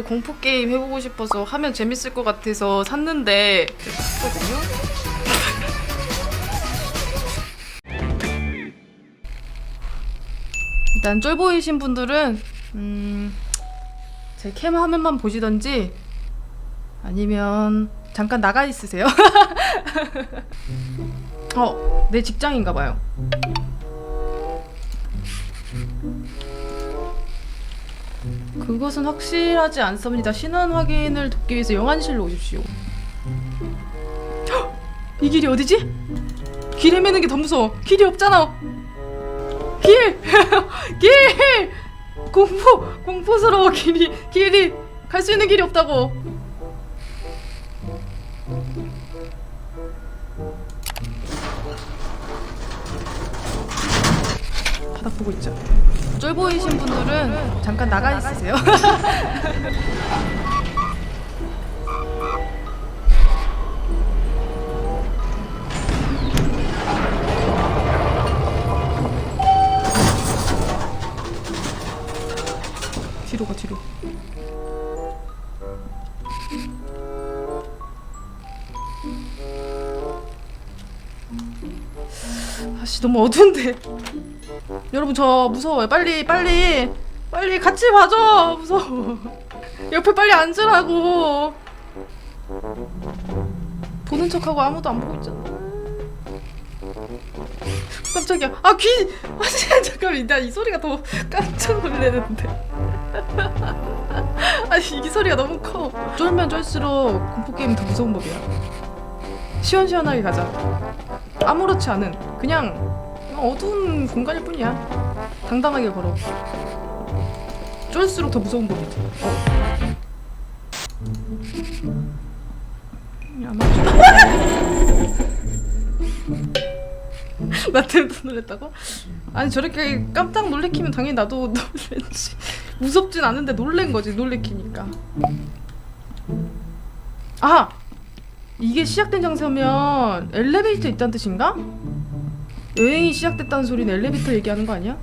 공포 게임 해보고 싶어서 하면 재밌을 것 같아서 샀는데. 일단 쫄 보이신 분들은 음, 제 캠 화면만 보시던지 아니면 잠깐 나가 있으세요. 어, 내 직장인가 봐요. 그것은 확실하지 않습니다. 신원 확인을 돕기 위해서 영안실로 오십시오. 헉! 이 길이 어디지? 길 헤매는 게 더 무서워. 길이 없잖아. 길! 길! 공포! 공포스러워 길이 길이 갈 수 있는 길이 없다고. 바닥 보고 있죠. 쫄 보이신 분들은 잠깐 나가 있으세요. 뒤로 가 뒤로. 아씨 너무 어두운데. 여러분 저 무서워요. 빨리 빨리 빨리 같이 봐줘. 무서워. 옆에 빨리 앉으라고. 보는 척하고 아무도 안 보고 있잖아. 깜짝이야. 아 귀. 아 잠깐만. 나이 소리가 더 깜짝 놀래는데. 아니 이 소리가 너무 커. 쫄면 쫄수록 공포 게임 더 무서운 법이야. 시원시원하게 가자. 아무렇지 않은 그냥 어두운 공간일 뿐이야. 당당하게 걸어. 쫄수록 더 무서운 법이지. 어. 아마 나 때문에 놀랬다고? 아니 저렇게 깜짝 놀래키면 당연히 나도 놀랬지. 무섭진 않은데 놀랜 거지 놀래키니까. 아 이게 시작된 장소면 엘리베이터 있다는 뜻인가? 여행이 시작됐다는 소리는 엘리베이터 얘기하는 거 아니야?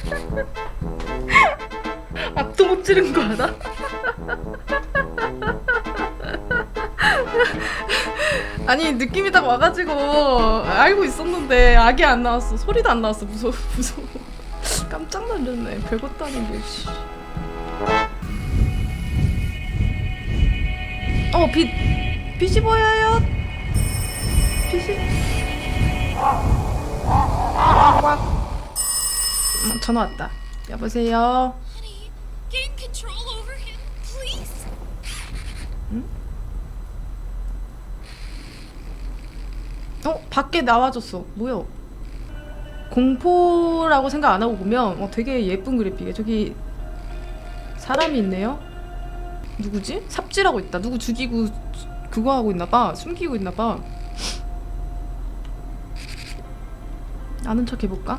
앞도 못 찌른 거 알아? 아니 느낌이 딱 와가지고 알고 있었는데 악이 안 나왔어 소리도 안 나왔어 무서워 무서워 깜짝 놀랐네 별것도 아닌데 씨. 어 빛! 빛이 보여요 빛이 음, 전화 왔다. 여보세요? Please. 어 밖에 나와줬어. 뭐야? 공포라고 생각 안 하고 보면 어, 되게 예쁜 그래픽이야 저기 사람이 있네요. 누구지? 삽질하고 있다. 누구 죽이고 그거 하고 있나봐. 숨기고 있나봐. 아는 척 해볼까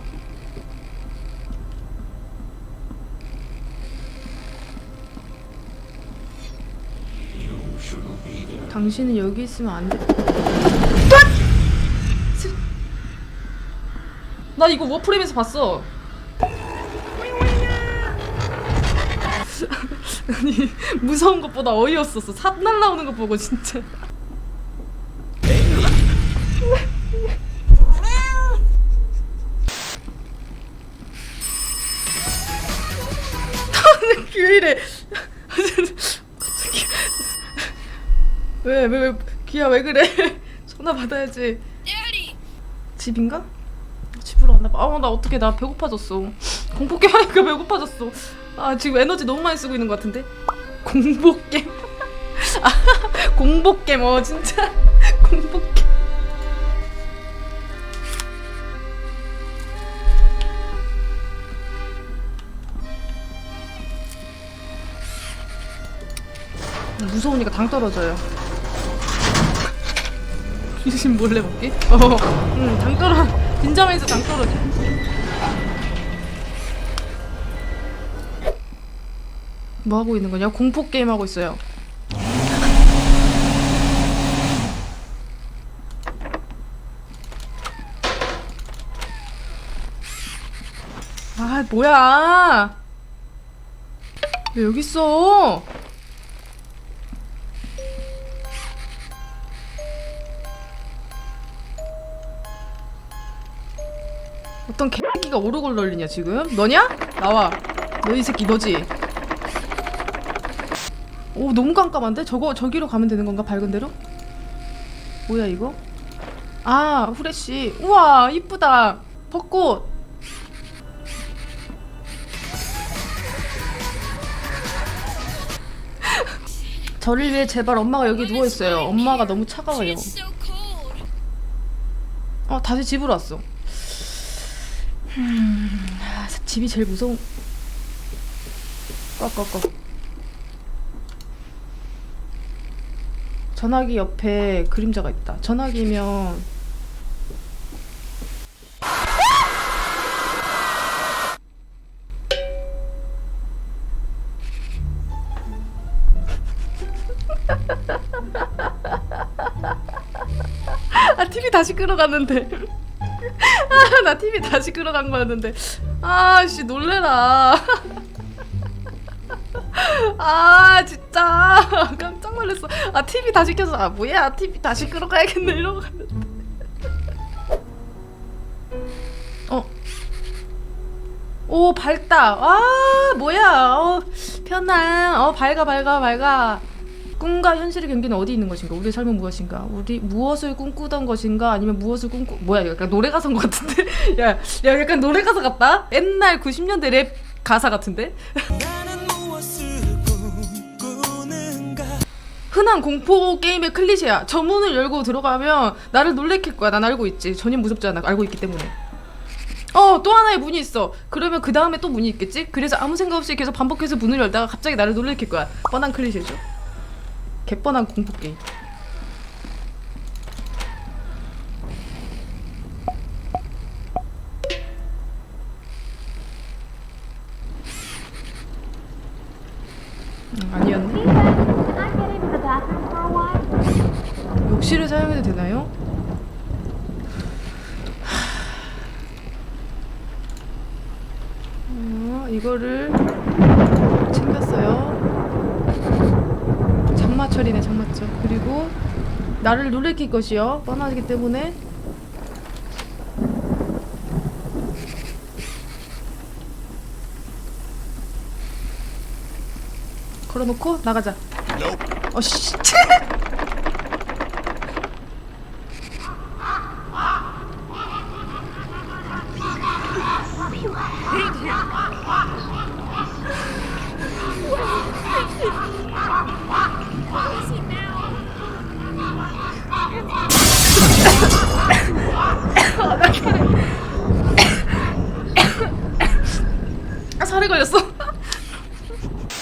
당신은 여기 있으면 안 돼. 나 이거 워프레임에서 봤어. 아니 무서운 것보다 어이없었어. 삽 날라오는 거 보고 진짜. 왜 이래? 왜, 왜, 왜, 귀야, 왜 그래? 전화 받아야지. 리 집인가? 집으로 왔나 봐. 아, 어, 나 어떻게, 나 배고파졌어. 공포게임 하니까 배고파졌어. 아, 지금 에너지 너무 많이 쓰고 있는 것 같은데? 공복게임. 아, 공복게임, 어, 진짜. 공복게임. 무서우니까 당 떨어져요. 귀신 몰래 먹기? 어, 응, 당 떨어. 빈자면서 당 떨어져. 뭐 하고 있는 거냐? 공포 게임 하고 있어요. 아, 뭐야? 왜 여기 있어? 어떤 개새끼가 오르골 널리냐 지금? 너냐? 나와 너 이 새끼 너지? 오 너무 깜깜한데? 저거 저기로 가면 되는 건가 밝은 대로? 뭐야 이거? 아 후레쉬 우와 이쁘다 벚꽃 저를 위해 제발 엄마가 여기 누워있어요 엄마가 너무 차가워요. 어 다시 집으로 왔어 음, 아, 집이 제일 무서운 꺼꺼꺼 전화기 옆에 그림자가 있다. 전화기면 아 TV 다시 끌어갔는데. 아, 나 TV 다시 끌어간 거였는데. 아씨 놀래라. 아 진짜. 깜짝 놀랐어. 아 TV 다시 켜서 아 뭐야. TV 다시 끌어가야겠네. 이러고 갔는데. 어. 오 밝다. 아 뭐야. 어 편안. 어 밝아 밝아 밝아 꿈과 현실의 경계는 어디 있는 것인가? 우리의 삶은 무엇인가? 우리 무엇을 꿈꾸던 것인가? 아니면 무엇을 꿈꾸 뭐야? 이거 약간 노래 가사인 것 같은데? 야, 야 약간 노래 가사 같다? 옛날 90년대 랩 가사 같은데? 흔한 공포 게임의 클리셰야. 저 문을 열고 들어가면 나를 놀래킬 거야. 난 알고 있지. 전혀 무섭지 않아. 알고 있기 때문에. 어, 또 하나의 문이 있어. 그러면 그 다음에 또 문이 있겠지? 그래서 아무 생각 없이 계속 반복해서 문을 열다가 갑자기 나를 놀래킬 거야. 뻔한 클리셰죠. 개뻔한 공포 게임. 음, 아니었네. 욕실을 사용해도 되나요? 어, 이거를 챙겼어요. 장마철이네 장마철. 그리고 나를 놀래킬 것이요. 뻔하기 때문에 걸어놓고 나가자. 어 씨. 살에 걸렸어.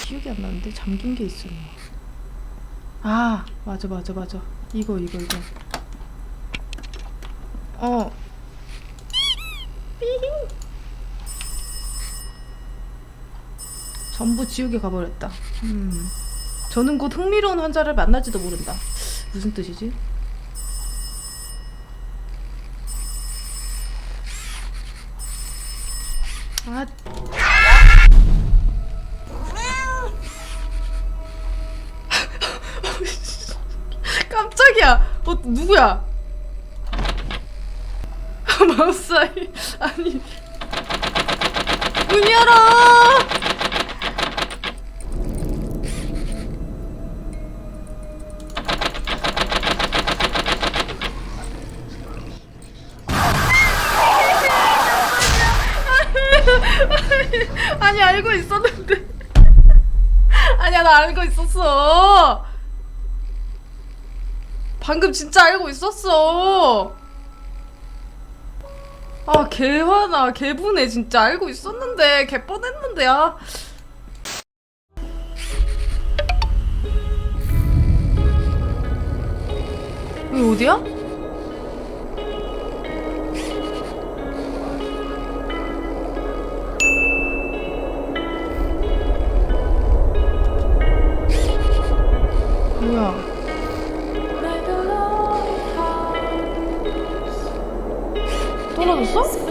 기억이 안 나는데 잠긴 게 있었네. 아 맞아 맞아 맞아. 이거 이거 이거. 어. 전부 지우개 가버렸다. 음. 저는 곧 흥미로운 환자를 만날지도 모른다. 무슨 뜻이지? 누구야? 마우스 아이 아니 문 열어. 아니 알고 있었는데 아니야 나 알고 있었어 방금 진짜 알고 있었어. 아, 개화나, 개분해. 진짜 알고 있었는데, 개 뻔했는데, 야. 아. 여기 어디야? 떨어졌어?